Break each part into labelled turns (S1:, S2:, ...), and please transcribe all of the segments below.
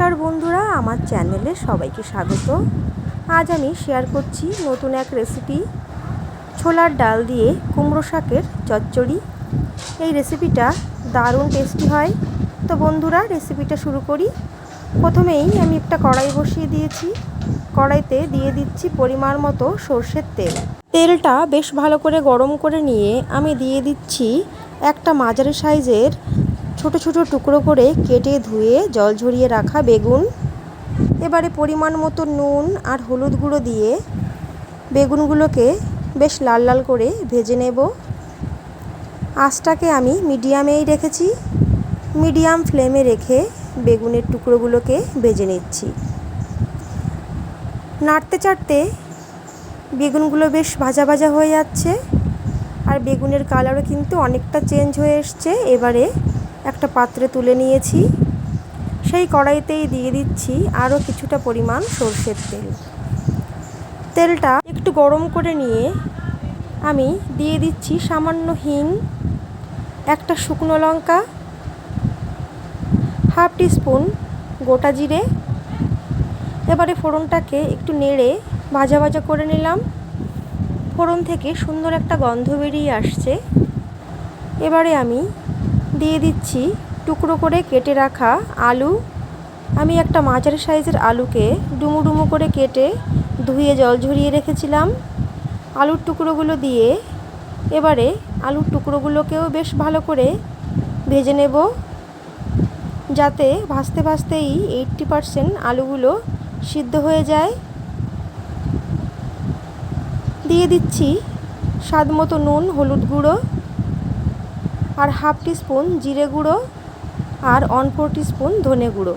S1: নমস্কার বন্ধুরা, আমার চ্যানেলে সবাইকে স্বাগত। আজ আমি শেয়ার করছি নতুন এক রেসিপি ছোলার ডাল দিয়ে কুমড়ো শাকের চচ্চড়ি। এই রেসিপিটা দারুণ টেস্টি হয়। তো বন্ধুরা রেসিপিটা শুরু করি। প্রথমেই আমি একটা কড়াই বসিয়ে দিয়েছি। কড়াইতে দিয়ে দিচ্ছি পরিমাণ মতো সর্ষের তেল। তেলটা বেশ ভালো করে গরম করে নিয়ে আমি দিয়ে দিচ্ছি একটা মাঝারি সাইজের ছোট ছোট টুকরো করে কেটে ধুয়ে জল ঝরিয়ে রাখা বেগুন। এবারে পরিমাণ মতো নুন আর হলুদ গুঁড়ো দিয়ে বেগুনগুলোকে বেশ লাল লাল করে ভেজে নেব। আঁচটাকে আমি মিডিয়ামেই রেখেছি। মিডিয়াম ফ্লেমে রেখে বেগুনের টুকরোগুলোকে ভেজে নিচ্ছি। নাড়তে চাড়তে বেগুনগুলো বেশ ভাজা ভাজা হয়ে যাচ্ছে। আর বেগুনের কালারও কিন্তু অনেকটা চেঞ্জ হয়ে এসছে। এবারে একটা পাত্রে তুলে নিয়েছি। সেই কড়াইতেই দিয়ে দিচ্ছি আরও কিছুটা পরিমাণ সর্ষের তেল। তেলটা একটু গরম করে নিয়ে আমি দিয়ে দিচ্ছি সামান্য হিং, একটা শুকনো লঙ্কা, হাফ টিস্পুন গোটা জিরে। এবারে ফোড়নটাকে একটু নেড়ে ভাজা ভাজা করে নিলাম। ফোড়ন থেকে সুন্দর একটা গন্ধ বেরিয়ে আসছে। এবারে আমি দিয়ে দিচ্ছি। টুকরো করে কেটে রাখা আলু। আমি একটা মাঝারি সাইজের আলুকে ডুমু ডুমু করে কেটে ধুয়ে জল ঝরিয়ে রেখেছিলাম। আলুর টুকরোগুলো দিয়ে এবারে আলুর টুকরোগুলোকেও বেশ ভালো করে ভেজে নেব। যাতে ভাজতে ভাজতেই এইটটি পারসেন্ট আলুগুলো সিদ্ধ হয়ে যায়। দিয়ে দিচ্ছি স্বাদ মতো নুন, হলুদ গুঁড়ো। আর হাফ টিস্পুন জিরে গুঁড়ো আর ওয়ান ফোর টিস্পুন ধনে গুঁড়ো।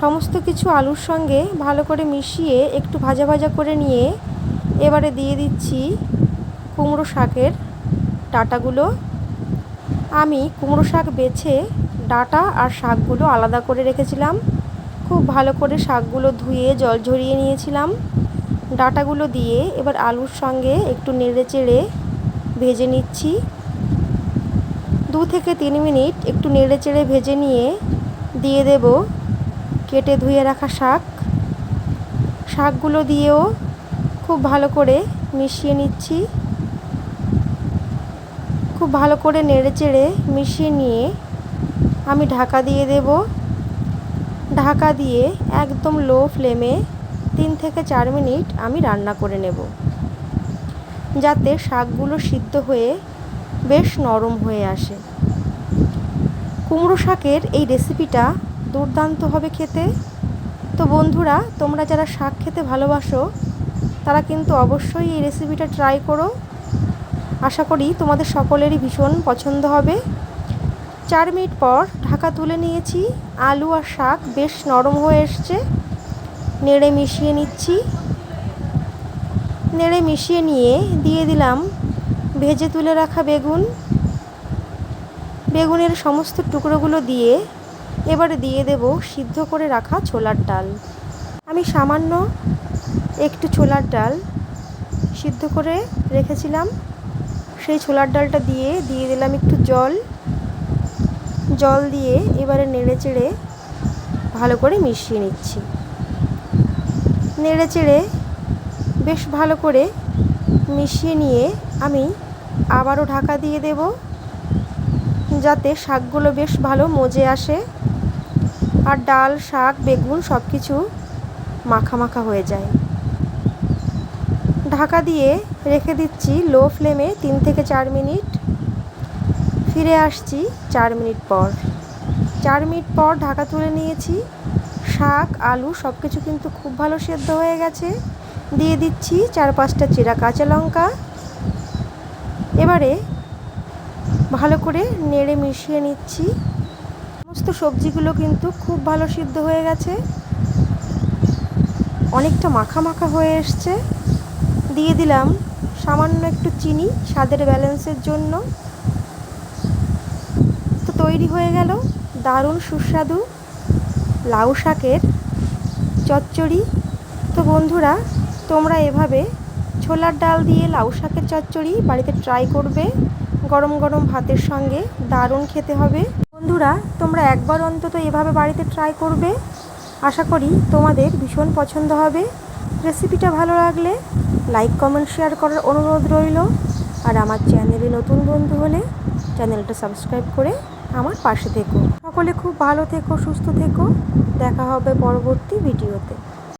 S1: সমস্ত কিছু আলুর সঙ্গে ভালো করে মিশিয়ে একটু ভাজা ভাজা করে নিয়ে এবারে দিয়ে দিচ্ছি কুমড়ো শাকের ডাটাগুলো। আমি কুমড়ো শাক বেছে ডাটা আর শাকগুলো আলাদা করে রেখেছিলাম। খুব ভালো করে শাকগুলো ধুয়ে জল ঝরিয়ে নিয়েছিলাম। ডাটাগুলো দিয়ে এবার আলুর সঙ্গে একটু নেড়ে চেড়ে ভেজে নিচ্ছি। দু থেকে তিন মিনিট একটু নেড়ে চেড়ে ভেজে নিয়ে দিয়ে দেব কেটে ধুয়ে রাখা শাক। শাকগুলো দিয়েও খুব ভালো করে মিশিয়ে নিচ্ছি। খুব ভালো করে নেড়ে চেড়ে মিশিয়ে নিয়ে আমি ঢাকা দিয়ে দেব। ঢাকা দিয়ে একদম লো ফ্লেমে তিন থেকে চার মিনিট আমি রান্না করে নেব। যাতে শাকগুলো সিদ্ধ হয়ে বেশ নরম হয়ে আসে। কুমড়ো শাকের এই রেসিপিটা দুর্দান্ত হবে খেতে। তো বন্ধুরা, তোমরা যারা শাক খেতে ভালোবাসো, তারা কিন্তু অবশ্যই এই রেসিপিটা ট্রাই করো। আশা করি তোমাদের সকলেরই ভীষণ পছন্দ হবে। চার মিনিট পর ঢাকা তুলে নিয়েছি। আলু আর শাক বেশ নরম হয়ে এসছে। নেড়ে মিশিয়ে নিচ্ছি। নেড়ে মিশিয়ে নিয়ে দিয়ে দিলাম ভেজে তুলে রাখা বেগুন। বেগুনের সমস্ত টুকরোগুলো দিয়ে এবারে দিয়ে দেব সিদ্ধ করে রাখা ছোলার ডাল। আমি সামান্য একটু ছোলার ডাল সিদ্ধ করে রেখেছিলাম। সেই ছোলার ডালটা দিয়ে দিয়ে দিলাম একটু জল। জল দিয়ে এবারে নেড়ে চেড়ে ভালো করে মিশিয়ে নিচ্ছি। নেড়ে চেড়ে বেশ ভালো করে মিশিয়ে নিয়ে আমি আবারও ঢাকা দিয়ে দেব, যাতে শাকগুলো বেশ ভালো মজে আসে। আর ডাল, শাক, বেগুন সব কিছু মাখা মাখা হয়ে যায়। ঢাকা দিয়ে রেখে দিচ্ছি লো ফ্লেমে তিন থেকে চার মিনিট। ফিরে আসছি চার মিনিট পর। চার মিনিট পর ঢাকা তুলে নিয়েছি। শাক, আলু সব কিছু কিন্তু খুব ভালো সেদ্ধ হয়ে গেছে। দিয়ে দিচ্ছি চার পাঁচটা চিরা কাঁচা লঙ্কা। এবারে ভালো করে নেড়ে মিশিয়ে নিচ্ছি। সমস্ত সবজিগুলো কিন্তু খুব ভালো সিদ্ধ হয়ে গেছে। অনেকটা মাখা মাখা হয়ে এসছে। দিয়ে দিলাম সামান্য একটু চিনি স্বাদের ব্যালেন্সের জন্য। তো তৈরি হয়ে গেল দারুণ সুস্বাদু লাউ শাকের চচ্চড়ি। তো বন্ধুরা, তোমরা এভাবে ছোলার ডাল দিয়ে লাউ শাকের চচ্চড়ি, বাড়িতে ট্রাই করবে। গরম গরম ভাতের সঙ্গে দারুণ খেতে হবে। বন্ধুরা, তোমরা একবার অন্তত এভাবে বাড়িতে ট্রাই করবে। আশা করি তোমাদের ভীষণ পছন্দ হবে। রেসিপিটা ভালো লাগলে লাইক কমেন্ট শেয়ার করার অনুরোধ রইল। আর আমার চ্যানেলে নতুন বন্ধু হলে চ্যানেলটা সাবস্ক্রাইব করে আমার পাশে থেকো। সকলে খুব ভালো থেকো, সুস্থ থেকো। দেখা হবে পরবর্তী ভিডিওতে।